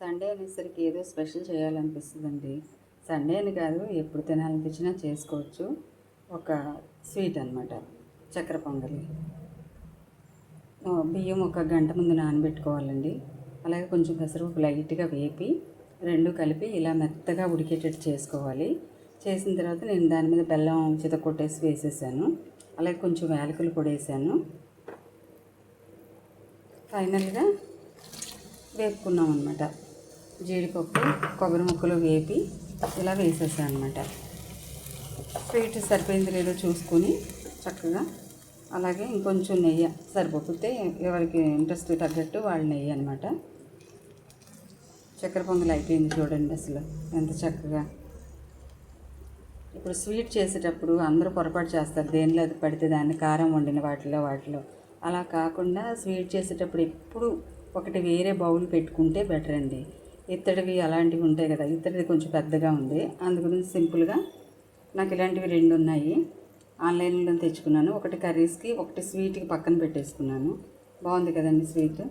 Sunday అనేసరికి ఏదో special చేయాలనిపిస్తుందండి. Sunday అని కాదు ఎప్పుడు తినాలనిపించినా చేసుకోవచ్చు. ఒక స్వీట్ అనమాట చక్కెర పొంగలి. బియ్యం ఒక గంట ముందు నానబెట్టుకోవాలండి. అలాగే కొంచెం పెసరపప్పు లైట్గా వేపి రెండు కలిపి ఇలా మెత్తగా ఉడికేటట్టు చేసుకోవాలి. చేసిన తర్వాత నేను దాని మీద బెల్లం చితకొట్టేసి వేసేసాను. అలాగే కొంచెం యాలకులు కూడా వేసాను. ఫైనల్గా వేపుకున్నాం అనమాట జీడిపప్పు కొబ్బరి ముక్కలు వేపి ఇలా వేసేసాను అనమాట స్వీట్ సరిపోయింది లేదో చూసుకొని చక్కగా అలాగే ఇంకొంచెం నెయ్యి సరిపోతే ఎవరికి ఇంట్రెస్ట్ తగ్గట్టు వాళ్ళ నెయ్యి అనమాట చక్కెర పొంగల్ అయిపోయింది చూడండి అసలు ఎంత చక్కగా. ఇప్పుడు స్వీట్ చేసేటప్పుడు అందరూ పొరపాటు చేస్తారు దేనిలో అది పడితే దాన్ని కారం వండిన వాటిలో వాటిలో. అలా కాకుండా స్వీట్ చేసేటప్పుడు ఎప్పుడు ఒకటి వేరే బౌల్ పెట్టుకుంటే బెటర్ అండి ఇత్తడివి అలాంటివి ఉంటాయి కదా ఇత్తడిది కొంచెం పెద్దగా ఉంది. అందు గురించి సింపుల్గా నాకు ఇలాంటివి రెండు ఉన్నాయి. ఆన్లైన్లో తెచ్చుకున్నాను. ఒకటి కర్రీస్కి ఒకటి స్వీట్కి పక్కన పెట్టేసుకున్నాను. బాగుంది కదండి స్వీట్?